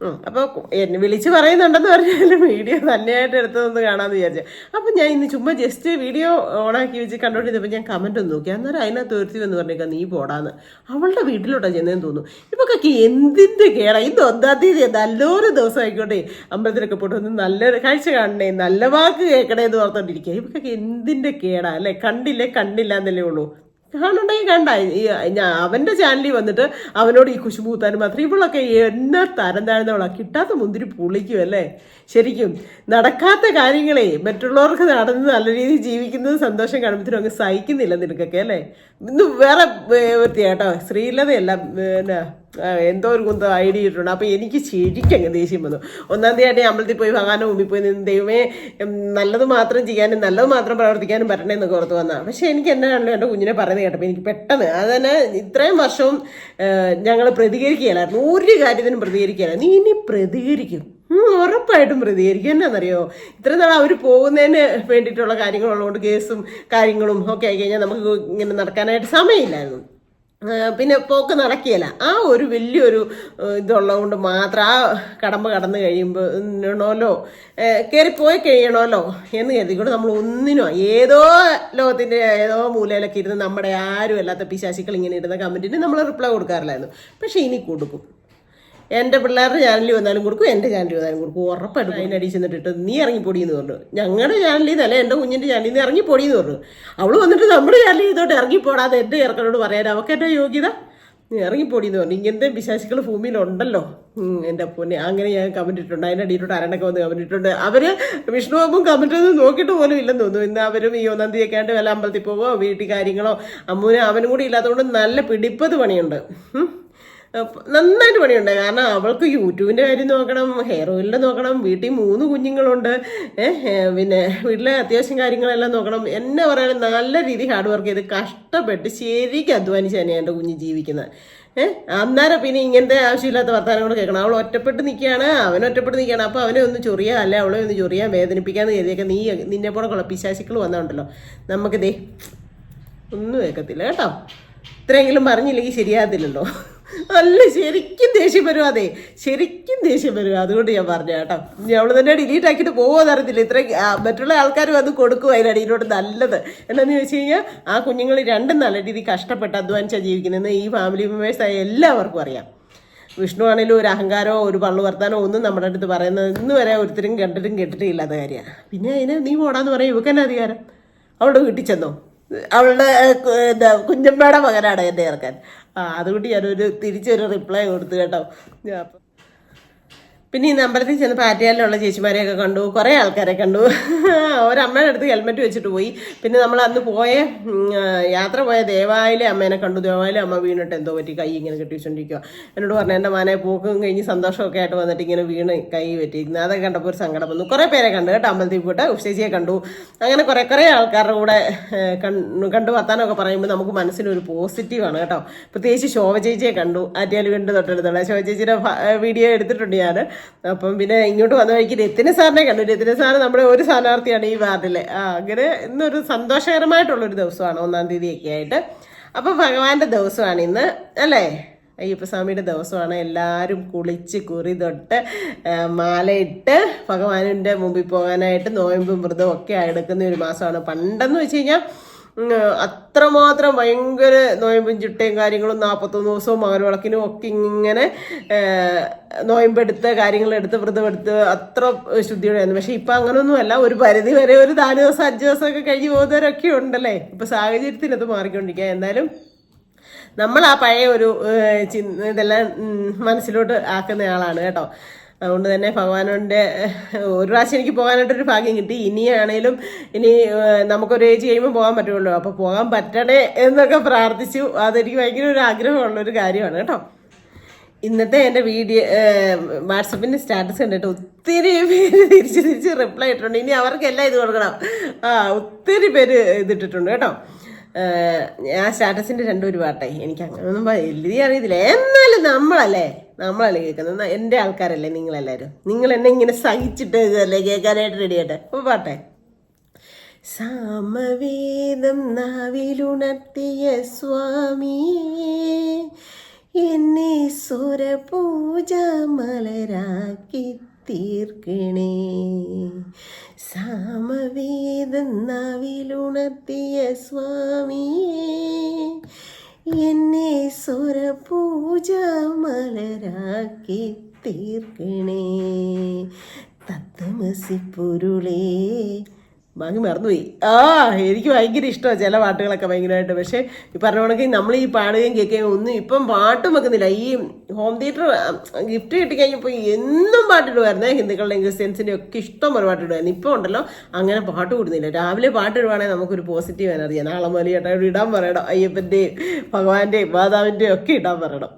ഉം. അപ്പൊ എന്നെ വിളിച്ച് പറയുന്നുണ്ടെന്ന് പറഞ്ഞാലും വീഡിയോ തന്നെയായിട്ട് എടുത്തതൊന്ന് കാണാമെന്ന് വിചാരിച്ചു. അപ്പം ഞാൻ ഇന്ന് ചുമ്മാ ജസ്റ്റ് വീഡിയോ ഓണാക്കി വെച്ച് കണ്ടുകൊണ്ടിരുന്നപ്പോൾ ഞാൻ കമന്റ് ഒന്ന് നോക്കി. അന്നേരം അതിനകത്ത് ഒരുത്തി വന്ന് പറഞ്ഞേക്കാം നീ പോടാന്ന്. അവളുടെ വീട്ടിലോട്ടാ ചെന്നേന്ന് തോന്നുന്നു. ഇപ്പൊക്കെ എന്തിന്റെ കേടാ? ഇന്ന് ഒന്നാം തീയതി നല്ലൊരു ദിവസം ആയിക്കോട്ടെ. അമ്പലത്തിലൊക്കെ പോയിട്ട് ഒന്ന് നല്ലൊരു കാഴ്ച കാണണേ നല്ല വാക്ക് കേൾക്കണേ എന്ന് ഓർത്തോണ്ടിരിക്കുക ഇപ്പൊക്കെ എന്തിന്റെ കേടാ? അല്ലേ? കണ്ടില്ലേ? കണ്ടില്ല എന്നല്ലേ ഉള്ളൂ. കാണുണ്ടെങ്കിൽ കണ്ട. അവന്റെ ചാനലിൽ വന്നിട്ട് അവനോട് ഈ കുശുമ്പ് കൂത്താനും മാത്രം ഇവളൊക്കെ എന്നെ തരം താഴ്ന്നവളാ. കിട്ടാത്ത മുന്തിരി പുളിക്കും അല്ലേ? ശരിക്കും നടക്കാത്ത കാര്യങ്ങളെ മറ്റുള്ളവർക്ക് നടന്ന് നല്ല രീതിയിൽ ജീവിക്കുന്നത് സന്തോഷം കാണുമ്പോഴത്തേനും അങ്ങ് സഹിക്കുന്നില്ല നിനക്കൊക്കെ അല്ലേ? ഇന്ന് വേറെ വൃത്തിയാട്ടോ സ്ത്രീ ശ്രീലതയല്ല പിന്നെ എന്തോ ഒരു കുന്ത ഐഡിയ ഇട്ടുണ്ട് അപ്പോൾ എനിക്ക് ശരിക്കും അങ്ങ് ദേഷ്യം വന്നു. ഒന്നാം തീയതി അമ്പലത്തിൽ പോയി ഭഗവാന്റെ മുമ്പിൽ പോയി നിന്ന് ദൈവമേ നല്ലത് മാത്രം ചെയ്യാനും നല്ലത് മാത്രം പ്രവർത്തിക്കാനും പറ്റണേ എന്നൊക്കെ ഓർത്ത് വന്നാ. പക്ഷെ എനിക്ക് എന്നാണല്ലോ എന്റെ കുഞ്ഞിനെ പറയുന്നത് കേട്ടപ്പോൾ എനിക്ക് പെട്ടെന്ന് അതന്നെ ഇത്രയും വർഷവും ഞങ്ങൾ പ്രതികരിക്കുകയല്ലായിരുന്നു. ഒരു കാര്യത്തിനും പ്രതികരിക്കുകയല്ല. നീ ഇനി പ്രതികരിക്കും. ഉറപ്പായിട്ടും പ്രതികരിക്കും. എന്നാണെന്നറിയോ ഇത്ര നാൾ അവർ പോകുന്നതിന് വേണ്ടിയിട്ടുള്ള കാര്യങ്ങളുള്ളതുകൊണ്ട് കേസും കാര്യങ്ങളും ഒക്കെ ആയി കഴിഞ്ഞാൽ നമുക്ക് ഇങ്ങനെ നടക്കാനായിട്ട് സമയമില്ലായിരുന്നു. പിന്നെ പോക്ക് നടക്കുകയില്ല. ആ ഒരു വലിയൊരു ഇതുള്ളതുകൊണ്ട് മാത്രം ആ കടമ്പ കടന്നു കഴിയുമ്പോൾ ണോലോ കയറിപ്പോയി കഴിയണമല്ലോ എന്ന് കരുതിക്കൊണ്ട് നമ്മൾ ഒന്നിനോ ഏതോ ലോകത്തിന്റെ ഏതോ മൂലയിലൊക്കെ ഇരുന്ന് നമ്മുടെ ആരും അല്ലാത്ത പിശാശികൾ ഇങ്ങനെ ഇടുന്ന കമന്റിന് നമ്മൾ റിപ്ലൈ കൊടുക്കാറില്ലായിരുന്നു. പക്ഷേ ഇനി കൊടുക്കും. എന്റെ പിള്ളേരുടെ ചാനലിൽ വന്നാലും കൊടുക്കും എന്റെ ചാനലിൽ വന്നാലും കൊടുക്കും. ഉറപ്പായിട്ടും അടിച്ച് ചെന്നിട്ട് നീ ഇറങ്ങിപ്പൊടി എന്ന് പറഞ്ഞു ഞങ്ങളുടെ ചാനലിൽ നിന്നല്ല എന്റെ കുഞ്ഞിന്റെ ചാനലിൽ നിന്ന് ഇറങ്ങിപ്പൊടി എന്ന് പറഞ്ഞു. അവൾ വന്നിട്ട് നമ്മുടെ ചാനലിൽ ചെയ്തോട്ട് ഇറങ്ങിപ്പോടാതെ എന്റെ ഇറക്കനോട് പറയാൻ അവൾക്ക് എന്റെ യോഗ്യത? നീ ഇറങ്ങിപ്പൊടി എന്ന് പറഞ്ഞു. ഇങ്ങനത്തെ വിശ്വാസികൾ ഭൂമിയിലുണ്ടല്ലോ എന്റെ പൊന്നെ. അങ്ങനെ ഞാൻ കമന്റ് ഇട്ടുണ്ട് അതിന്റെ അടിയിലോട്ട് അരണൊക്കെ വന്ന് കമന്റ് ഇട്ടുണ്ട് വിഷ്ണു ബാബും കമന്റ് ഒന്നും നോക്കിയിട്ട് പോലും ഇല്ലെന്ന് തോന്നുന്നു. ഇന്ന് അവരും ഈ ഒന്നാം തീയതി ആയിട്ട് വല്ല അമ്പലത്തിൽ പോവോ വീട്ടിൽ കാര്യങ്ങളോ അമ്മൂന് അവനും കൂടി ഇല്ലാത്തതുകൊണ്ട് നല്ല പിടിപ്പത് പണിയുണ്ട്. നന്നായിട്ട് പണിയുണ്ട്. കാരണം അവൾക്ക് യൂട്യൂബിന്റെ കാര്യം നോക്കണം ഹെയർ ഓയിലിൽ നോക്കണം വീട്ടിൽ മൂന്ന് കുഞ്ഞുങ്ങളുണ്ട്. പിന്നെ വീട്ടിലെ അത്യാവശ്യം കാര്യങ്ങളെല്ലാം നോക്കണം. എന്നെ പറയാൻ നല്ല രീതിയിൽ ഹാർഡ് വർക്ക് ചെയ്ത് കഷ്ടപ്പെട്ട് ശരിക്കും അധ്വാനിച്ച് തന്നെയാണ് എന്റെ കുഞ്ഞ് ജീവിക്കുന്നത്. ഏഹ് അന്നേരം പിന്നെ ഇങ്ങനത്തെ ആവശ്യമില്ലാത്ത വർത്തമാനങ്ങൾ കേൾക്കണം. അവൾ ഒറ്റപ്പെട്ട് നിൽക്കുകയാണ് അവൻ ഒറ്റപ്പെട്ട് നിൽക്കുകയാണ്. അപ്പോൾ അവനെ ഒന്ന് ചൊറിയാ അല്ലെ അവളെ ഒന്ന് ചൊറിയാൻ വേദനിപ്പിക്കാന്ന് കരുതിയൊക്കെ നീ നിന്നെ പോലെ കുള്ള പിശാശിക്കൾ വന്നുണ്ടല്ലോ. നമുക്ക് ദേ ഒന്നും കേൾക്കത്തില്ല കേട്ടോ. ഇത്രയെങ്കിലും പറഞ്ഞില്ലെങ്കിൽ ശരിയാകത്തില്ലല്ലോ. അല്ല ശരിക്കും ദേഷ്യം വരും അതെ. ശരിക്കും ദേഷ്യം വരും. അതുകൊണ്ട് ഞാൻ പറഞ്ഞു കേട്ടോ. അവൾ തന്നെ ഡിലീറ്റ് ആക്കിയിട്ട് പോകുമെന്ന് അറിയത്തില്ല. ഇത്ര മറ്റുള്ള ആൾക്കാർ വന്ന് കൊടുക്കും അതിനാണ് ഇതിനോട് നല്ലത്. എന്താണെന്ന് ചോദിച്ചു കഴിഞ്ഞാൽ ആ കുഞ്ഞുങ്ങൾ രണ്ടും നല്ല രീതിയിൽ കഷ്ടപ്പെട്ട് അധ്വാനിച്ചാണ് ജീവിക്കുന്നതെന്ന് ഈ ഫാമിലി മെമ്പേഴ്സായ എല്ലാവർക്കും അറിയാം. വിഷ്ണു ആണെങ്കിലും ഒരു അഹങ്കാരമോ ഒരു പള്ളു വർത്താനോ ഒന്നും നമ്മുടെ അടുത്ത് പറയുന്നത് ഇന്ന് വരെ ഒരുത്തരും കണ്ടിട്ടും കേട്ടിട്ടും ഇല്ലാത്ത കാര്യമാണ് പിന്നെ അതിന് നീ പോടാന്ന് പറയും. ഇവക്ക് തന്നെ അധികാരം? അവളുടെ വീട്ടിൽ ചെന്നോ? അവളുടെ എന്താ കുഞ്ഞമ്മയുടെ മകനാണ് എന്റെ ഇറക്കാൻ. ആ അതുകൊണ്ട് ഞാനൊരു തിരിച്ചൊരു റിപ്ലൈ കൊടുത്തു കേട്ടോ. പിന്നെ ഈ അമ്പലത്തിൽ ചെന്ന് പാറ്റയാലിലുള്ള ചേച്ചിമാരെയൊക്കെ കണ്ടു കുറേ ആൾക്കാരെ കണ്ടു. <laughs> ഒരമ്മയുടെ അടുത്ത് ഹെൽമെറ്റ് വെച്ചിട്ട് പോയി. പിന്നെ നമ്മൾ അന്ന് പോയ യാത്ര പോയ ദേവാലയ അമ്മേനെ കണ്ടു. ദേവാലയ അമ്മ വീണിട്ട് എന്തോ പറ്റി കൈ ഇങ്ങനെ കെട്ടിവെച്ചോണ്ടിരിക്കുക എന്നോട് പറഞ്ഞു എന്റെ മാനെ പോക്കും കഴിഞ്ഞ് സന്തോഷമൊക്കെ ആയിട്ട് വന്നിട്ട് ഇങ്ങനെ വീണ് കൈ പറ്റിയിരുന്നു അതൊക്കെ കണ്ടപ്പോൾ ഒരു സങ്കടം വന്നു. കുറേ പേരെ കണ്ടു കേട്ടോ അമ്പലത്തിൽ പോയിട്ട് ഉഷേച്ചിയെ കണ്ടു. അങ്ങനെ കുറേ കുറേ ആൾക്കാരുടെ കൂടെ കണ്ടു കണ്ടു വർത്താനമൊക്കെ പറയുമ്പോൾ നമുക്ക് മനസ്സിനൊരു പോസിറ്റീവാണ് കേട്ടോ. പ്രത്യേകിച്ച് ശോഭ ചേച്ചിയെ കണ്ടു. ആറ്റിയാൽ വീണ്ടും തൊട്ടടുത്തുള്ള ശോഭ ചേച്ചിയുടെ വീഡിയോ എടുത്തിട്ടുണ്ട് ഞാൻ. അപ്പം പിന്നെ ഇങ്ങോട്ട് വന്ന വഴിക്ക് രത്തിന സാറിനെ കണ്ടു. രത്തിന സാറ് നമ്മുടെ ഒരു സ്ഥാനാർത്ഥിയാണ് ഈ വാർഡിലെ. ആ അങ്ങനെ ഇന്നൊരു സന്തോഷകരമായിട്ടുള്ളൊരു ദിവസമാണ് ഒന്നാം തീയതിയൊക്കെ ആയിട്ട്. അപ്പം ഭഗവാന്റെ ദിവസമാണ് ഇന്ന് അല്ലേ? അയ്യപ്പസ്വാമിയുടെ ദിവസമാണ്. എല്ലാവരും കുളിച്ച് കുറി തൊട്ട് മാലയിട്ട് ഭഗവാനിന്റെ മുമ്പിൽ പോകാനായിട്ട് നോയമ്പും വ്രതവും ഒക്കെ എടുക്കുന്ന ഒരു മാസമാണ്. പണ്ടെന്ന് വെച്ച് കഴിഞ്ഞാൽ അത്രമാത്രം ഭയങ്കര നോയമ്പും ചിട്ടയും കാര്യങ്ങളും നാൽപ്പത്തൊന്ന് ദിവസവും മകരവിളക്കിനും ഒക്കെ ഇങ്ങനെ നോയമ്പെടുത്ത് കാര്യങ്ങളെടുത്ത് വ്രതമെടുത്ത് അത്ര ശുദ്ധിയോടെയായിരുന്നു. പക്ഷെ ഇപ്പം അങ്ങനൊന്നുമല്ല. ഒരു പരിധി വരെ ഒരു നാല് ദിവസം അഞ്ച് ദിവസമൊക്കെ കഴിഞ്ഞ് പോകുന്നവരൊക്കെ ഉണ്ടല്ലേ? ഇപ്പം സാഹചര്യത്തിനത് മാറിക്കൊണ്ടിരിക്കുക എന്നാലും നമ്മൾ ആ പഴയ ഒരു ഇതെല്ലാം മനസ്സിലോട്ട് ആക്കുന്ന ആളാണ് കേട്ടോ. അതുകൊണ്ട് തന്നെ ഭഗവാനോന്റെ ഒരു പ്രാവശ്യം എനിക്ക് പോകാനായിട്ടൊരു ഭാഗ്യം കിട്ടി. ഇനിയാണേലും ഇനി നമുക്കൊരു ഏജ് കഴിയുമ്പോൾ പോകാൻ പറ്റുള്ളൂ. അപ്പോൾ പോകാൻ പറ്റണേ എന്നൊക്കെ പ്രാർത്ഥിച്ചു. അതെനിക്ക് ഭയങ്കര ഒരു ആഗ്രഹമുള്ളൊരു കാര്യമാണ് കേട്ടോ. ഇന്നത്തെ എന്റെ വീഡിയോ വാട്സപ്പിന്റെ സ്റ്റാറ്റസ് കണ്ടിട്ട് ഒത്തിരി പേര് തിരിച്ച് തിരിച്ച് റിപ്ലൈ ഇട്ടിട്ടുണ്ട്. ഇനി അവർക്കെല്ലാം ഇത് കൊടുക്കണം. ആ ഒത്തിരി പേര് ഇതിട്ടിട്ടുണ്ട് കേട്ടോ. ആ സ്റ്റാറ്റസിന്റെ രണ്ടും ഒരു പാട്ടായി. എനിക്ക് അങ്ങനെയൊന്നും വലിയ അറിയത്തില്ല. എന്നാലും നമ്മളല്ലേ? നമ്മളല്ലേ കേൾക്കുന്നത്? എന്റെ ആൾക്കാരല്ലേ നിങ്ങളെല്ലാവരും നിങ്ങൾ എന്നെ ഇങ്ങനെ സഹിച്ചിട്ട് അല്ലേ കേൾക്കാനായിട്ട് റെഡിയായിട്ട് അപ്പോൾ പാട്ടെ. സാമവേദം നാവിലുണർത്തിയ സ്വാമിയേ എന്നെ സുരപൂജ മലരാക്കി തീർക്കണേ. സാമവേദം നാവിലുണർത്തിയ സ്വാമിയേ എന്നെ സുരപൂജ മലരാക്കി തീർക്കണേ. തത്വമസി പൊരുളേ ബാക്കി മറന്നുപോയി. ആ എനിക്ക് ഭയങ്കര ഇഷ്ടമാണ് ചില പാട്ടുകളൊക്കെ ഭയങ്കരമായിട്ട്. പക്ഷേ ഈ പറഞ്ഞ കണക്ക് നമ്മൾ ഈ പാടുകയും കേൾക്കുകയും ഒന്നും ഇപ്പം പാട്ടും വെക്കുന്നില്ല. ഈ ഹോം തിയേറ്റർ ഗിഫ്റ്റ് കിട്ടിക്കഴിഞ്ഞപ്പോൾ എന്നും പാട്ടിടുമായിരുന്നേ ഹിന്ദുക്കളുടെയും ക്രിസ്ത്യൻസിന്റെയും ഒക്കെ ഇഷ്ടം പോലെ പാട്ടിടുമായിരുന്നു ഇപ്പോൾ ഉണ്ടല്ലോ അങ്ങനെ പാട്ട് കൂടുന്നില്ല. രാവിലെ പാട്ടിടുവാണെങ്കിൽ നമുക്കൊരു പോസിറ്റീവ് എനർജി നാളെ മുതൽ ചേട്ടാ ഇടാൻ പറയണം. അയ്യപ്പന്റെയും ഭഗവാന്റെയും മാതാവിന്റെയും ഒക്കെ ഇടാൻ പറയണം.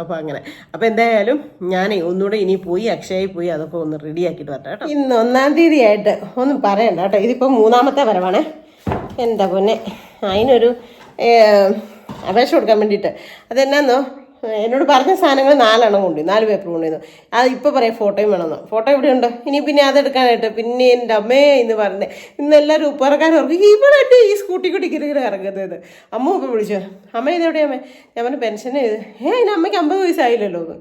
അപ്പോൾ അങ്ങനെ. അപ്പോൾ എന്തായാലും ഞാനേ ഒന്നുകൂടെ ഇനി പോയി അക്ഷയയിൽ പോയി അതൊക്കെ ഒന്ന് റെഡിയാക്കിയിട്ട് വരട്ടെ കേട്ടോ. ഇന്ന് ഒന്നാം തീയതി ആയിട്ട് ഒന്നും പറയണ്ട കേട്ടോ. ഇതിപ്പോൾ മൂന്നാമത്തെ വരവാണ്. എന്താ പൊന്നെ? അതിനൊരു അപേക്ഷ കൊടുക്കാൻ വേണ്ടിയിട്ട്. അതെന്നാന്നോ? എന്നോട് പറഞ്ഞ സാധനങ്ങൾ നാലെണ്ണം കൊണ്ടുപോയി. നാല് പേപ്പർ കൊണ്ടുവന്നു അത് ഇപ്പോൾ പറയാം ഫോട്ടോയും വേണമെന്ന്. ഫോട്ടോ ഇവിടെ ഉണ്ട് ഇനി പിന്നെ അതെടുക്കാനായിട്ട് പിന്നെ എന്റെ അമ്മേ എന്ന് പറഞ്ഞേ. ഇന്ന് എല്ലാവരും ഉപ്പറക്കാരും ഓർക്കും ഇവിടെ ഈ സ്കൂട്ടി കൂടി കിരുകിര ഇറങ്ങുന്നത് അമ്മ ഇപ്പം വിളിച്ചു. അമ്മ ഇതെവിടെയാ അമ്മേ? ഞാൻ പറഞ്ഞു പെൻഷൻ ചെയ്ത് ഏ അതിന് അമ്മയ്ക്ക് അമ്പത് വയസ്സായില്ലല്ലോ എന്ന്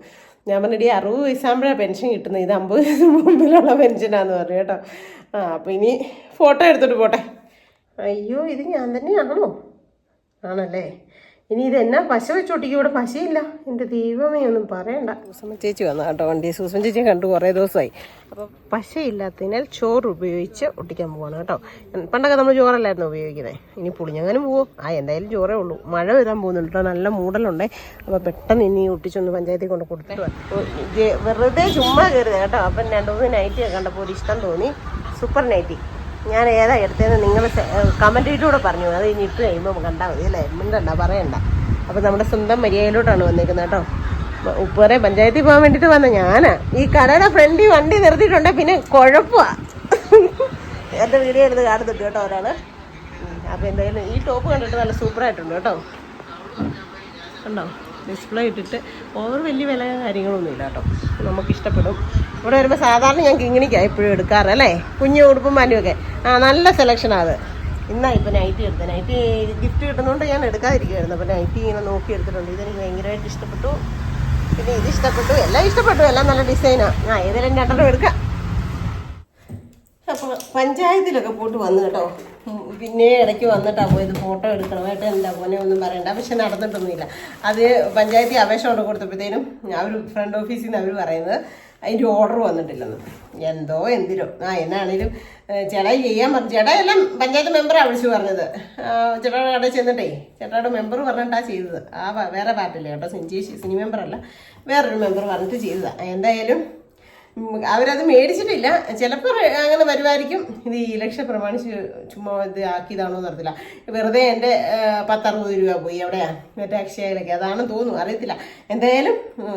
ഞാൻ പറഞ്ഞിട്ട് ഈ അറുപത് വയസ്സാകുമ്പോഴാണ് പെൻഷൻ കിട്ടുന്നത്. ഇത് അമ്പത് വയസ്സിന് മുമ്പിലുള്ള പെൻഷനാന്ന് പറഞ്ഞു കേട്ടോ. ആ അപ്പം ഇനി ഫോട്ടോ എടുത്തിട്ട് പോട്ടെ. അയ്യോ ഇത് ഞാൻ തന്നെയാണോ ആണല്ലേ? ഇനി ഇത് എന്നാ പശ വെച്ചോട്ടിക്ക് ഇവിടെ പശയില്ല. എന്റെ ദൈവമേ ഒന്നും പറയണ്ട. സൂസമ്മ ചേച്ചി വന്ന കേട്ടോ വണ്ടി. സൂസമ്മ ചേച്ചിയെ കണ്ടു കുറേ ദിവസമായി. അപ്പോൾ പശയില്ലാത്തതിനാൽ ചോറ് ഉപയോഗിച്ച് ഒട്ടിക്കാൻ പോവാണ് കേട്ടോ. പണ്ടൊക്കെ നമ്മൾ ചോറല്ലായിരുന്നു ഉപയോഗിക്കുന്നത് ഇനി പുളിഞ്ഞങ്ങാനും പോവോ? ആ എന്തായാലും ചോറേ ഉള്ളൂ. മഴ വരാൻ പോകുന്നുണ്ട് കേട്ടോ. നല്ല മൂടലുണ്ടേ. അപ്പോൾ പെട്ടെന്ന് ഇനി ഒട്ടിച്ചൊന്ന് പഞ്ചായത്തിൽ കൊണ്ട് കൊടുത്തിട്ട് വെറുതെ ചുമ്മാ കയറിയത് കേട്ടോ. അപ്പം രണ്ടു മൂന്ന് നൈറ്റ് കണ്ടപ്പോൾ ഒരു ഇഷ്ടം തോന്നി. സൂപ്പർ നൈറ്റി ഞാൻ ഏതാ എടുത്തതെന്ന് നിങ്ങൾ കമന്റ് ചെയ്തിട്ടൂടെ പറഞ്ഞു. അത് ഇനി ഇട്ട് കഴിയുമ്പോൾ കണ്ടാൽ മതി അല്ലേ? മിണ്ടണ്ട പറയണ്ട. അപ്പോൾ നമ്മുടെ സ്വന്തം മര്യാദയിലോട്ടാണ് വന്നേക്കുന്നത് കേട്ടോ. ഉപ്പേറെ പഞ്ചായത്തിൽ പോകാൻ വേണ്ടിയിട്ട് വന്ന ഞാനാ. ഈ കടയുടെ ഫ്രണ്ടിൽ വണ്ടി നിർത്തിയിട്ടുണ്ട്. പിന്നെ കുഴപ്പമാണ് എന്റെ വീഡിയോ എടുത്ത് കാണുന്നുണ്ട് കേട്ടോ ഒരാൾ അപ്പോൾ എന്തായാലും ഈ ടോപ്പ് കണ്ടിട്ട് നല്ല സൂപ്പറായിട്ടുണ്ട് കേട്ടോ. കണ്ടോ? ഡിസ്പ്ലേ ഇട്ടിട്ട്. ഓവർ വലിയ വില കാര്യങ്ങളൊന്നുമില്ല കേട്ടോ. നമുക്ക് ഇഷ്ടപ്പെടും ഇവിടെ വരുമ്പോൾ സാധാരണ ഞാൻ കിങ്ങിണിക്കാണ് എപ്പോഴും എടുക്കാറ് അല്ലേ? കുഞ്ഞു ഉടുപ്പും മാനുമൊക്കെ ആ നല്ല സെലക്ഷനാണ് അത്. ഇന്നാ ഇപ്പോൾ നൈറ്റി എടുത്തത് നൈറ്റി ഗിഫ്റ്റ് കിട്ടുന്നതുകൊണ്ട് ഞാൻ എടുക്കാതിരിക്കുമായിരുന്നു അപ്പോൾ നൈറ്റി ഇങ്ങനെ നോക്കി എടുത്തിട്ടുണ്ട്. ഇതെനിക്ക് ഭയങ്കരമായിട്ട് ഇഷ്ടപ്പെട്ടു. പിന്നെ ഇത് ഇഷ്ടപ്പെട്ടു. എല്ലാം ഇഷ്ടപ്പെട്ടു. എല്ലാം നല്ല ഡിസൈനാണ് ആ. ഏതെങ്കിലും രണ്ടെണ്ണം എടുക്കാം. അപ്പോൾ പഞ്ചായത്തിലൊക്കെ പോയിട്ട് വന്നു കേട്ടോ. പിന്നെ ഇടയ്ക്ക് വന്നിട്ടാണ് പോയത് ഫോട്ടോ എടുക്കണമായിട്ട് എന്താ പോലെ ഒന്നും പറയണ്ട. പക്ഷെ നടന്നിട്ടൊന്നുമില്ല. അത് പഞ്ചായത്തിൽ അപേക്ഷ കൊണ്ട് കൊടുത്തപ്പോഴത്തേനും അവർ ഫ്രണ്ട് ഓഫീസിൽ നിന്ന് അവർ പറയുന്നത് അതിന്റെ ഓർഡർ വന്നിട്ടില്ലെന്ന്. എന്തോ എന്തിനോ. ആ എന്നാണേലും ചേട്ടായി ചെയ്യാൻ പറഞ്ഞു. ചേട്ടാ എല്ലാം പഞ്ചായത്ത് മെമ്പറാണ് വിളിച്ചു പറഞ്ഞത്. ചേട്ടാ കടയിൽ ചെന്നിട്ടേ ചേട്ടായുടെ മെമ്പർ പറഞ്ഞിട്ടാണ് ചെയ്തത്. ആ വേറെ പാർട്ടിയില്ല കേട്ടോ. സിനി സിനി മെമ്പറല്ല. വേറൊരു മെമ്പർ പറഞ്ഞിട്ട് ചെയ്തതാണ് എന്തായാലും അവരത് മേടിച്ചിട്ടില്ല. ചിലപ്പോൾ അങ്ങനെ വരുമായിരിക്കും. ഇത് ഈ ഇലക്ഷൻ പ്രമാണിച്ച് ചുമ്മാ ഇത് ആക്കിയതാണോ എന്ന് അറിയത്തില്ല. വെറുതെ എന്റെ പത്തറുപത് രൂപ പോയി എവിടെയാ മറ്റേ അക്ഷയയിലൊക്കെ. അതാണെന്ന് തോന്നുന്നു. അറിയത്തില്ല. എന്തായാലും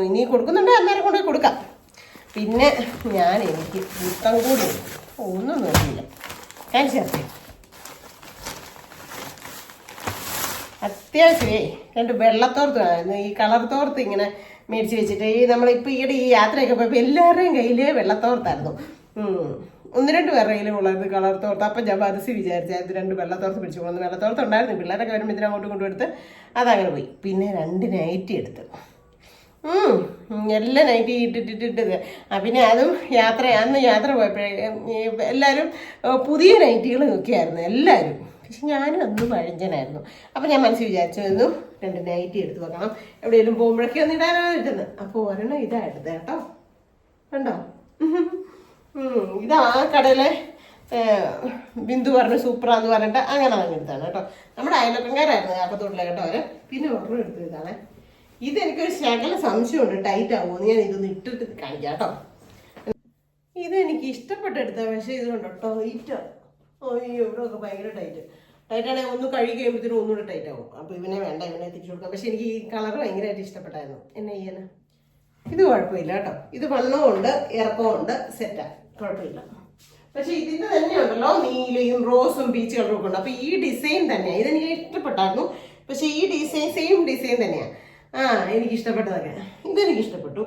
ഇനി കൊടുക്കുന്നുണ്ടോ. അന്നേരം കൊണ്ട് കൊടുക്കാം. പിന്നെ ഞാൻ എനിക്ക് പുത്തം കൂടി ഒന്നും നോക്കിയില്ല. ഞാൻ ചേർത്തേ അത്യാവശ്യമേ. രണ്ട് വെള്ളത്തോർത്ത് ഈ കളർ തോർത്ത് ഇങ്ങനെ മേടിച്ച് വെച്ചിട്ട്. ഈ നമ്മളിപ്പോൾ ഈയിടെ ഈ യാത്രയൊക്കെ പോയപ്പോൾ എല്ലാവരുടെയും കയ്യിൽ വെള്ളത്തോർത്തായിരുന്നു. ഒന്ന് രണ്ട് പേരുടെ കയ്യിലും ഉള്ളത് കളർ തോർത്ത്. അപ്പം ഞാൻ മനസ്സിൽ വിചാരിച്ചായിരുന്നു രണ്ട് വെള്ളത്തോർത്ത് പിടിച്ചു. പോകുന്നു വെള്ളത്തോർത്ത് ഉണ്ടായിരുന്നു. പിള്ളേരൊക്കെ വരുമ്പോൾ ഇതിനെ അങ്ങോട്ട് കൊണ്ടുകൊടുത്ത് അതങ്ങനെ പോയി. പിന്നെ രണ്ട് നൈറ്റി എടുത്ത്. എല്ലാം നൈറ്റ് ഇട്ടിട്ടിട്ടിട്ടത് പിന്നെ അതും യാത്ര അന്ന് യാത്ര പോയപ്പോഴേ എല്ലാവരും പുതിയ നൈറ്റികൾ നോക്കിയായിരുന്നു എല്ലാവരും പക്ഷെ ഞാനും അന്ന് പഴഞ്ചനായിരുന്നു അപ്പം ഞാൻ മനസ്സിൽ വിചാരിച്ചു എന്നു രണ്ട് നൈറ്റി എടുത്ത് വെക്കണം. എവിടെയെങ്കിലും പോകുമ്പോഴൊക്കെ ഒന്ന് ഇടാനാണ് കിട്ടുന്നത് അപ്പോൾ ഒരെണ്ണം ഇതാ കേട്ടോ. കണ്ടോ? ഇതാ ആ കടയിലെ ബിന്ദു പറഞ്ഞു സൂപ്പറാന്ന് പറഞ്ഞിട്ട് അങ്ങനെ വാങ്ങിയെടുത്താണ് കേട്ടോ. നമ്മുടെ അയൽവക്കംകാരായിരുന്നു കാപ്പത്തോട്ടിലെ കേട്ടോ അവർ. പിന്നെ ഒരെണ്ണം എടുത്ത് ഇതാണ് ഇതെനിക്കൊരു ശകല സംശയമുണ്ട്. ടൈറ്റ് ആവുമെന്ന് ഞാൻ ഇതൊന്ന് ഇട്ടിട്ട് കാണിക്കാം കേട്ടോ. ഇതെനിക്ക് ഇഷ്ടപ്പെട്ടെടുത്ത പക്ഷേ ഇത് കണ്ടോ ടൈറ്റ് ഈ ഇവിടെ ഒക്കെ ഭയങ്കര ടൈറ്റ്. ടൈറ്റ് ആണെങ്കിൽ ഒന്ന് കഴുകി കഴിയുമ്പോഴത്തേനും ഒന്നുകൂടെ ടൈറ്റ് ആവും. അപ്പോൾ ഇവനെ വേണ്ട ഇവനെ തിരിച്ചു കൊടുക്കാം പക്ഷെ എനിക്ക് ഈ കളർ ഭയങ്കരമായിട്ട് ഇഷ്ടപ്പെട്ടായിരുന്നു. എന്നെ ചെയ്യാനാ ഇത് കുഴപ്പമില്ല കേട്ടോ. ഇത് വണ്ണമുണ്ട് ഇറക്കമുണ്ട് സെറ്റാ കുഴപ്പമില്ല. പക്ഷെ ഇതിന്റെ തന്നെയുണ്ടല്ലോ നീലയും റോസും പീച്ച് കളറും ഒക്കെ ഉണ്ട്. അപ്പൊ ഈ ഡിസൈൻ തന്നെയാണ് ഇതെനിക്ക് ഇഷ്ടപ്പെട്ടായിരുന്നു. പക്ഷെ ഈ ഡിസൈൻ സെയിം ഡിസൈൻ തന്നെയാണ് ആ എനിക്ക് ഇഷ്ടപ്പെട്ടതൊക്കെ ഇതെനിക്ക് ഇഷ്ടപ്പെട്ടു.